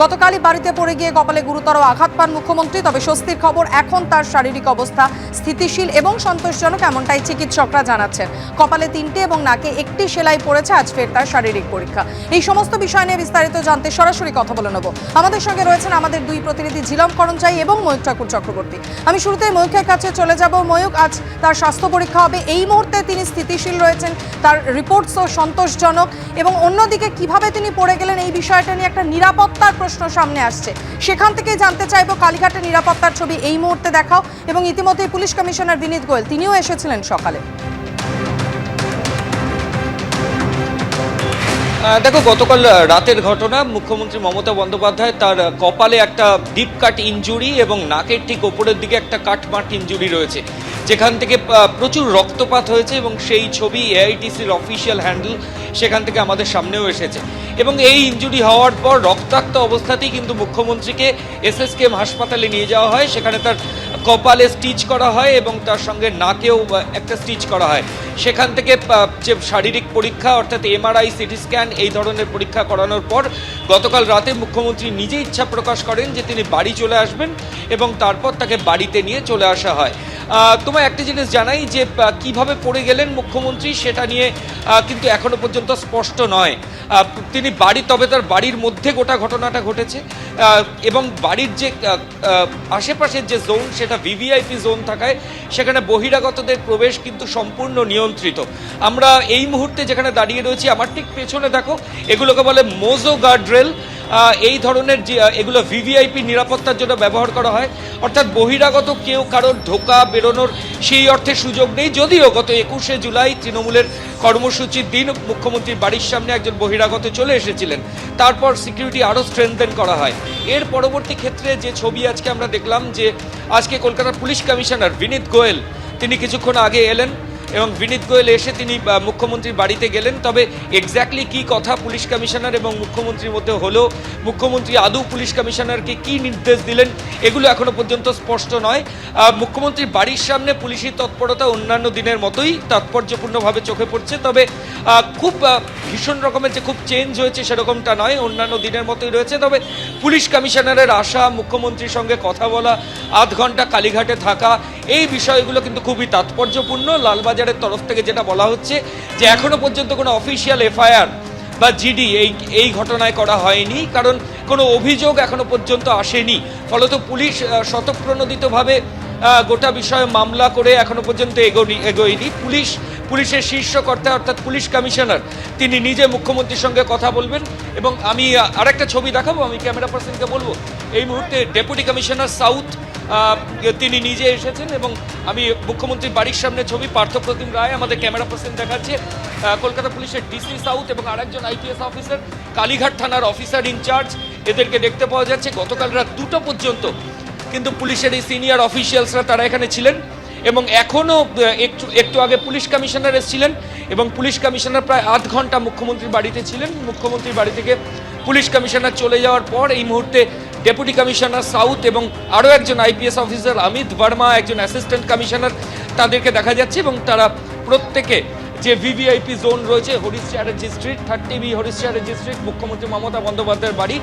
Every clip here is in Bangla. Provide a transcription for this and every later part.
গতকালই বাড়িতে পড়ে গিয়ে কপালে গুরুতর আঘাত পান মুখ্যমন্ত্রী, তবে স্বস্তির খবর এখন তার শারীরিক অবস্থা স্থিতিশীল এবং সন্তোষজনক এমনটাই চিকিৎসকরা জানাচ্ছেন। কপালে তিনটে এবং নাকে একটি সেলাই পড়েছে, আজ ফের তার শারীরিক পরীক্ষা। এই সমস্ত বিষয় নিয়ে বিস্তারিত জানতে সরাসরি কথা বলে নেব। আমাদের সঙ্গে রয়েছেন আমাদের দুই প্রতিনিধি ঝিলম করঞ্চাই এবং ময়ূক ঠাকুর চক্রবর্তী। আমি শুরুতে ময়ূকের কাছে চলে যাব। ময়ূক আজ তার স্বাস্থ্য পরীক্ষা হবে। এই মুহূর্তে তিনি স্থিতিশীল রয়েছেন, তার রিপোর্টসও সন্তোষজনক এবং অন্যদিকে কীভাবে তিনি পড়ে গেলেন, এই বিষয়টা নিয়ে একটা নিরাপত্তার প্রশ্ন সামনে আসছে। সেখান থেকে জানতে চাইব কালীঘাটের নিরাপত্তার ছবি এই মুহূর্তে দেখাও এবং ইতিমধ্যেই পুলিশ কমিশনার বিনীত গোয়েল, তিনিও এসেছিলেন সকালে। দেখো, গতকাল রাতের ঘটনা, মুখ্যমন্ত্রী মমতা বন্দ্যোপাধ্যায় তার কপালে একটা ডিপ কাট ইঞ্জুরি এবং নাকের ঠিক ওপরের দিকে একটা কাট মার্ক ইঞ্জুরি রয়েছে। যেখান থেকে প্রচুর রক্তপাত হয়েছে এবং সেই ছবি এআইটিসির অফিসিয়াল হ্যান্ডেল সেখান থেকে আমাদের সামনেও এসেছে। এবং এই ইঞ্জুরি হওয়ার পর রক্তাক্ত অবস্থাতেই কিন্তু মুখ্যমন্ত্রীকে এসএসকেএম হাসপাতালে নিয়ে যাওয়া হয়। সেখানে তার কপালে স্টিচ করা হয় এবং তার সঙ্গে নাকেও একটা স্টিচ করা হয়। সেখান থেকে যে শারীরিক পরীক্ষা, অর্থাৎ এমআরআই, সিটি স্ক্যান, এই ধরনের পরীক্ষা করানোর পর গতকাল রাতে মুখ্যমন্ত্রী নিজে ইচ্ছা প্রকাশ করেন যে তিনি বাড়ি চলে আসবেন এবং তারপর তাকে বাড়িতে নিয়ে চলে আসা হয়। তোমায় একটা জিনিস জানাই যে কীভাবে পড়ে গেলেন মুখ্যমন্ত্রী সেটা নিয়ে কিন্তু এখনও পর্যন্ত স্পষ্ট নয়। তিনি বাড়ি, তবে তার বাড়ির মধ্যে গোটা ঘটনাটা ঘটেছে। এবং বাড়ির যে আশেপাশের যে জোন সেটা ভিভিআইপি জোন থাকায় সেখানে বহিরাগতদের প্রবেশ কিন্তু সম্পূর্ণ নিয়ন্ত্রিত। আমরা এই মুহূর্তে যেখানে দাঁড়িয়ে রয়েছি, আমার ঠিক পেছনে দেখো, এগুলোকে বলে মোজো গার্ডরেল এই ধরনের যে এগুলো ভিভিআইপি নিরাপত্তার জন্য ব্যবহার করা হয়। অর্থাৎ বহিরাগত কেউ কারোর ঢোকা বেরোনোর সেই অর্থে সুযোগ নেই। যদিও গত একুশে জুলাই তৃণমূলের কর্মসূচির দিন মুখ্যমন্ত্রীর বাড়ির সামনে একজন বহিরাগত চলে এসেছিলেন। তারপর সিকিউরিটি আরও স্ট্রেংথেন করা হয়। এর পরবর্তী ক্ষেত্রে যে ছবি আজকে আমরা দেখলাম যে, আজকে কলকাতার পুলিশ কমিশনার বিনীত গোয়েল, তিনি কিছুক্ষণ আগে এলেন। এবং বিনীত গোয়েল এসে তিনি মুখ্যমন্ত্রীর বাড়িতে গেলেন। তবে এক্স্যাক্টলি কি কথা পুলিশ কমিশনার এবং মুখ্যমন্ত্রীর মধ্যে হলো, মুখ্যমন্ত্রী আদৌ পুলিশ কমিশনারকে কি নির্দেশ দিলেন, এগুলো এখনও পর্যন্ত স্পষ্ট নয়। মুখ্যমন্ত্রীর বাড়ির সামনে পুলিশি তৎপরতা অন্যান্য দিনের মতোই তাৎপর্যপূর্ণভাবে চোখে পড়ছে। তবে খুব ভীষণ রকমের যে খুব চেঞ্জ হয়েছে সেরকমটা নয়, অন্যান্য দিনের মতোই রয়েছে। তবে পুলিশ কমিশনারের আশা, মুখ্যমন্ত্রীর সঙ্গে কথা বলা, আধ ঘণ্টা কালীঘাটে থাকা এই বিষয়গুলো কিন্তু খুবই তাৎপর্যপূর্ণ। লালবাজারের তরফ থেকে যেটা বলা হচ্ছে যে এখনও পর্যন্ত কোনো অফিসিয়াল এফআইআর বা জিডি এই এই ঘটনায় করা হয়নি, কারণ কোনো অভিযোগ এখনও পর্যন্ত আসেনি। ফলত পুলিশ স্বতঃপ্রণোদিতভাবে গোটা বিষয়ে মামলা করে এখনও পর্যন্ত এগোনি, এগোয়নি। পুলিশ, পুলিশের শীর্ষ কর্তা অর্থাৎ পুলিশ কমিশনার, তিনি নিজে মুখ্যমন্ত্রীর সঙ্গে কথা বলবেন এবং আমি আরেকটা ছবি দেখাবো, আমি ক্যামেরা পার্সনকে বলব। এই মুহূর্তে ডেপুটি কমিশনার সাউথ তিনি নিজে এসেছেন এবং আমি মুখ্যমন্ত্রীর বাড়ির সামনে ছবি পার্থপ্রতিম রায়, আমাদের ক্যামেরা পার্সন দেখাচ্ছে কলকাতা পুলিশের ডিসি সাউথ এবং আরেকজন আইপিএস অফিসার, কালীঘাট থানার অফিসার ইনচার্জ এদেরকে দেখতে পাওয়া যাচ্ছে, গতকাল রাত দুটো পর্যন্ত কিন্তু পুলিশের এই সিনিয়র অফিসিয়ালসরা তারা এখানে ছিলেন এবং এখনও একটু একটু আগে পুলিশ কমিশনার এসেছিলেন এবং পুলিশ কমিশনার প্রায় আধ ঘণ্টা মুখ্যমন্ত্রীর বাড়িতে ছিলেন। মুখ্যমন্ত্রীর বাড়ি থেকে পুলিশ কমিশনার চলে যাওয়ার পর এই মুহূর্তে ডেপুটি কমিশনার সাউথ এবং আরও একজন আইপিএস অফিসার অমিত ভার্মা একজন অ্যাসিস্ট্যান্ট কমিশনার তাদেরকে দেখা যাচ্ছে এবং তারা প্রত্যেকে যে ভিভিআইপি জোন রয়েছে, Harish Chatterjee street, thirty B Harish Chatterjee street, মুখ্যমন্ত্রী মমতা বন্দ্যোপাধ্যায়ের বাড়ি,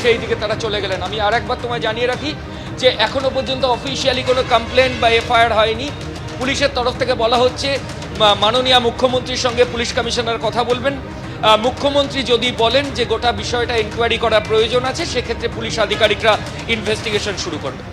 সেই দিকে তারা চলে গেলেন। আমি আর একবার তোমায় জানিয়ে রাখি যে এখনও পর্যন্ত অফিসিয়ালি কোনো কমপ্লেন বা এফআইআর হয়নি। পুলিশের তরফ থেকে বলা হচ্ছে মাননীয় মুখ্যমন্ত্রীর সঙ্গে পুলিশ কমিশনার কথা বলবেন। মুখ্যমন্ত্রী যদি বলেন যে গোটা বিষয়টা ইনকোয়ারি করা প্রয়োজন আছে, সেক্ষেত্রে পুলিশ আধিকারিকরা ইনভেস্টিগেশন শুরু করবে।